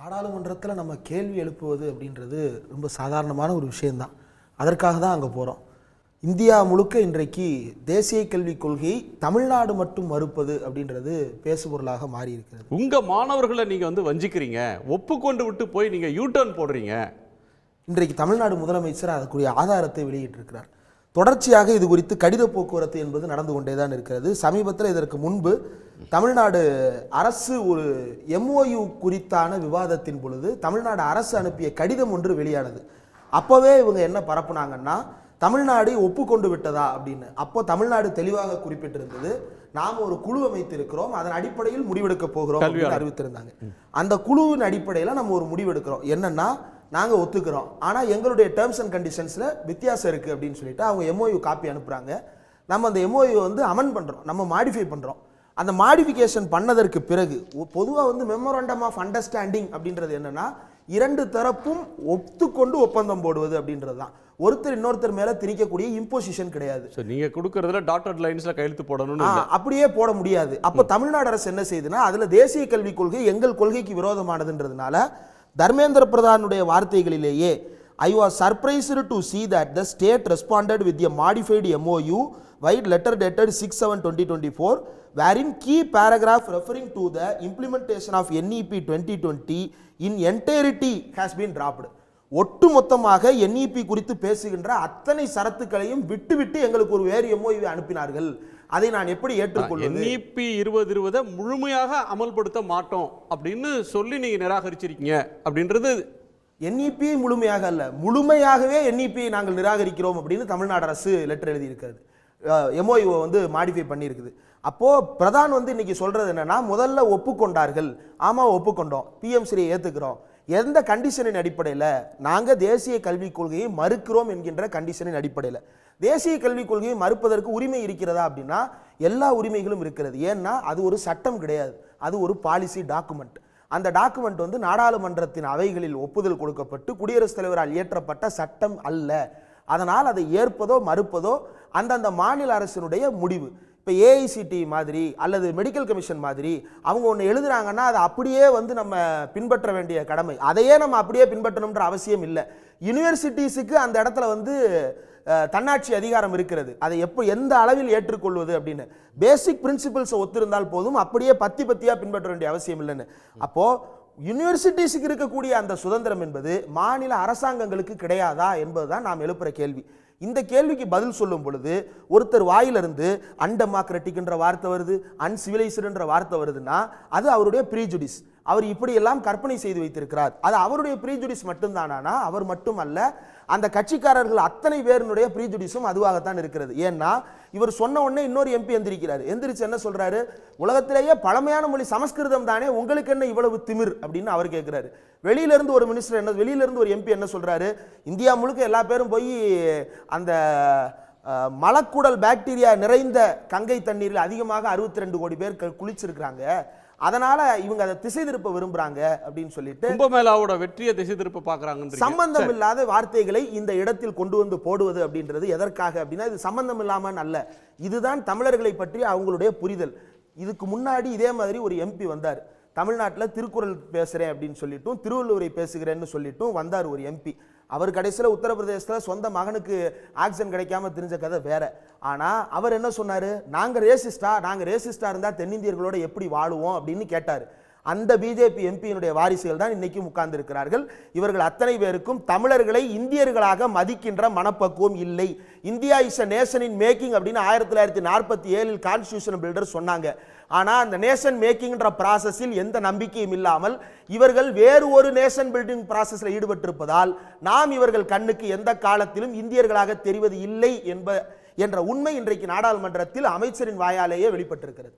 நாடாளுமன்றத்தில் நம்ம கேள்வி எழுப்புவது அப்படின்றது ரொம்ப சாதாரணமான ஒரு விஷயம்தான். அதற்காக தான் அங்கே போகிறோம் இந்தியா முழுக்க இன்றைக்கு தேசிய கல்விக் கொள்கையை தமிழ்நாடு மட்டும் மறுப்பது அப்படின்றது பேசுபொருளாக மாறி இருக்கிறது உங்க மாணவர்களை நீங்க வந்து வஞ்சிக்கிறீங்க. ஒப்புக்கொண்டு விட்டு போய் நீங்க யூ டர்ன் போடுறீங்க. இன்றைக்கு தமிழ்நாடு முதலமைச்சர் அதற்குரிய ஆதாரத்தை வெளியிட்டிருக்கிறார். தொடர்ச்சியாக இது குறித்து கடித போக்குவரத்து என்பது நடந்து கொண்டே தான் இருக்கிறது. சமீபத்தில் இதற்கு முன்பு தமிழ்நாடு அரசு ஒரு எம்ஓயு குறித்தான விவாதத்தின் பொழுது தமிழ்நாடு அரசு அனுப்பிய கடிதம் ஒன்று வெளியானது. அப்போவே இவங்க என்ன பரப்புனாங்கன்னா தமிழ்நாடு ஒப்புக்கொண்டு விட்டதா? அப்படின்னு. அப்போ தமிழ்நாடு தெளிவாக குறிப்பிட்டிருந்தது. நாம் ஒரு குழு அமைத்திருக்கிறோம். அதன் அடிப்படையில் முடிவெடுக்க போகிறோம் அப்படின்னு அறிவித்திருந்தாங்க. அந்த குழுவின் அடிப்படையில் நம்ம ஒரு முடிவெடுக்கிறோம். என்னன்னா நாங்க ஒத்துக்கிறோம். ஆனா எங்களுடைய டேர்ம்ஸ் அண்ட் கண்டிஷன்ஸ்ல வித்தியாசம் இருக்கு அப்படின்னு சொல்லிட்டு அவங்க எம்ஓயு காப்பி அனுப்புறாங்க. நம்ம அந்த எம்ஓயு வந்து அமெண்ட் பண்றோம். நம்ம மாடிஃபை பண்றோம். அந்த மாடிஃபிகேஷன் பண்ணதற்கு பிறகு பொதுவாக வந்து மெமோரண்டம் ஆஃப் அண்டர்ஸ்டாண்டிங் அப்படின்றது என்னன்னா இரண்டு தரப்பும் ஒத்துக்கொண்டு ஒப்பந்தம் போடுவது அப்படின்றது தான். ஒருத்தர் இன்னொருத்தர் மேல திணிக்கக்கூடிய இம்போசிஷன் கிடையாது. ஸோ நீங்க கொடுக்கறதுல டாட்டட் லைன்ஸ்ல கையெழுத்து இல்ல. அப்படியே போட முடியாது. அப்போ தமிழ்நாடு அரசு என்ன செய்யுதுன்னா அதுல தேசிய கல்விக் கொள்கை எங்கள் கொள்கைக்கு விரோதமானதுன்றதுனால தர்மேந்திர பிரதானுடைய வார்த்தைகளிலேயே I was surprised to see that the state responded with a modified MOU vide letter dated six seven twenty twenty four wherein key paragraph referring to the implementation of NEP twenty twenty in entirety has been dropped ஒட்டு மொத்தமாக NEP குறித்து பேசுகின்ற அத்தனை சரத்துக்களையும் விட்டுவிட்டு எங்களுக்கு ஒரு வேறு எம்ஓயுவை அனுப்பினார்கள் அதை நான் எப்படி ஏற்றுக்கொள்வது? என்இபி இருபது இருபதை முழுமையாக அமல்படுத்த மாட்டோம் அப்படின்னு சொல்லி நீங்க நிராகரிச்சிருக்கீங்க அப்படின்றது என்இபி முழுமையாக அல்ல. முழுமையாகவே என்இபி நாங்கள் நிராகரிக்கிறோம் அப்படின்னு தமிழ்நாடு அரசு லெட்டர் எழுதியிருக்கிறது. எம்ஓயு வந்து மாடிஃபை பண்ணியிருக்குது. அப்போ பிரதான் வந்து இன்னைக்கு சொல்றது என்னன்னா முதல்ல ஒப்புக்கொண்டார்கள். ஆமா ஒப்புக்கொண்டோம். பிஎம்சியை ஏத்துக்கிறோம். எந்த கண்டிஷனின் அடிப்படையில் நாங்கள் தேசிய கல்விக் கொள்கையை மறுக்கிறோம் என்கின்ற கண்டிஷனின் அடிப்படையில். தேசிய கல்விக் கொள்கையை மறுப்பதற்கு உரிமை இருக்கிறதா அப்படின்னா எல்லா உரிமைகளும் இருக்கிறது. ஏன்னா அது ஒரு சட்டம் கிடையாது. அது ஒரு பாலிசி டாக்குமெண்ட் அந்த டாக்குமெண்ட் வந்து நாடாளுமன்றத்தின் அவைகளில் ஒப்புதல் கொடுக்கப்பட்டு குடியரசுத் தலைவரால் இயற்றப்பட்ட சட்டம் அல்ல. அதனால் அதை ஏற்பதோ மறுப்பதோ அந்தந்த மாநில அரசினுடைய முடிவு. இப்போ ஏஐசிடி மாதிரி அல்லது மெடிக்கல் கமிஷன் மாதிரி அவங்க ஒன்று எழுதுறாங்கன்னா அதை அப்படியே வந்து நம்ம பின்பற்ற வேண்டிய கடமை. அதையே நம்ம அப்படியே பின்பற்றணுன்ற அவசியம் இல்லை. யூனிவர்சிட்டிஸுக்கு அந்த இடத்துல வந்து தன்னாட்சி அதிகாரம் இருக்கிறது. அதை எப்போ எந்த அளவில் ஏற்றுக்கொள்வது அப்படின்னு. பேசிக் பிரின்சிபல்ஸை ஒத்திருந்தால் போதும் அப்படியே பத்தி பத்தியாக பின்பற்ற வேண்டிய அவசியம் இல்லைன்னு. அப்போது யூனிவர்சிட்டிஸுக்கு இருக்கக்கூடிய அந்த சுதந்திரம் என்பது மாநில அரசாங்கங்களுக்கு கிடையாதா என்பதுதான் நாம் எழுப்புகிற கேள்வி. இந்த கேள்விக்கு பதில் சொல்லும் பொழுது ஒருத்தர் வாயிலிருந்து அன்டெமோக்ராட்டிக்ன்ற வார்த்தை வருது அன்சிவிலைஸ்டுன்ற வார்த்தை வருதுன்னா அது அவருடைய ப்ரீஜுடிஸ் அவர் இப்படியெல்லாம் கற்பனை செய்து வைத்திருக்கிறார். அது அவருடைய ப்ரீஜுடிஸ் மட்டும்தானா அவர் மட்டுமல்ல. அந்த கட்சிக்காரர்கள் அத்தனை பேருனுடைய ப்ரீஜுடிஸும் அதுவாகத்தான் இருக்கிறது. ஏன்னா இவர் சொன்ன உடனே இன்னொரு எம்பி எந்திரிக்கிறார். எந்திரிச்சு என்ன சொல்றாரு? உலகத்திலேயே பழமையான மொழி சமஸ்கிருதம் தானே உங்களுக்கு என்ன இவ்வளவு திமிர்? அப்படின்னு அவர் கேட்கிறாரு வெளியிலேருந்து ஒரு மினிஸ்டர் என்ன வெளியிலேருந்து ஒரு எம்பி என்ன சொல்றாரு? இந்தியா முழுக்க எல்லா பேரும் போய் அந்த மலக்குடல் பாக்டீரியா நிறைந்த கங்கை தண்ணீரில் அதிகமாக அறுபத்தி ரெண்டு கோடி பேர் க- குளிச்சிருக்கிறாங்க. அதனால இவங்க அதை திசை திருப்ப விரும்புறாங்க அப்படின்னு சொல்லிட்டு கும்பமேளாவோட வெற்றியை திசை திருப்ப பாக்குறாங்கன்றீங்க சம்பந்தம் இல்லாத வார்த்தைகளை இந்த இடத்தில் கொண்டு வந்து போடுவது அப்படின்றது எதற்காக அப்படின்னா இது சம்பந்தம் இல்லாமல் அல்ல. இதுதான் தமிழர்களை பற்றி அவங்களுடைய புரிதல். இதுக்கு முன்னாடி இதே மாதிரி ஒரு எம்பி வந்தார். தமிழ்நாட்டில் திருக்குறள் பேசுகிறேன் அப்படின்னு சொல்லிட்டும் திருவள்ளுவரை பேசுகிறேன்னு சொல்லிட்டும் வந்தார் ஒரு எம்பி அவர் கடைசியில் உத்தரப்பிரதேசத்தில் சொந்த மகனுக்கு ஆக்சிஜன் கிடைக்காம தெரிஞ்ச கதை வேற. ஆனால் அவர் என்ன சொன்னார்? நாங்கள் ரேசிஸ்டா நாங்கள் ரேசிஸ்டாக இருந்தால் தென்னிந்தியர்களோட எப்படி வாழுவோம் அப்படின்னு கேட்டார். அந்த பிஜேபி எம்பியினுடைய வாரிசுகள் தான் இன்னைக்கும் உட்கார்ந்திருக்கிறார்கள். இவர்கள் அத்தனை பேருக்கும் தமிழர்களை இந்தியர்களாக மதிக்கின்ற மனப்பக்குவம் இல்லை. India is a nation in making அப்படின்னு ஆயிரத்தி தொள்ளாயிரத்தி நாற்பத்தி ஏழில் கான்ஸ்டியூஷன் பில்டர் சொன்னாங்க. ஆனால் அந்த நேஷன் மேக்கிங்ன்ற ப்ராசஸில் எந்த நம்பிக்கையும் இல்லாமல் இவர்கள் வேறு ஒரு நேஷன் பில்டிங் ப்ராசஸில் ஈடுபட்டிருப்பதால் நாம் இவர்கள் கண்ணுக்கு எந்த காலத்திலும் இந்தியர்களாக தெரிவது இல்லை என்ப என்ற உண்மை இன்றைக்கு நாடாளுமன்றத்தில் அமைச்சரின் வாயாலேயே வெளிப்பட்டிருக்கிறது.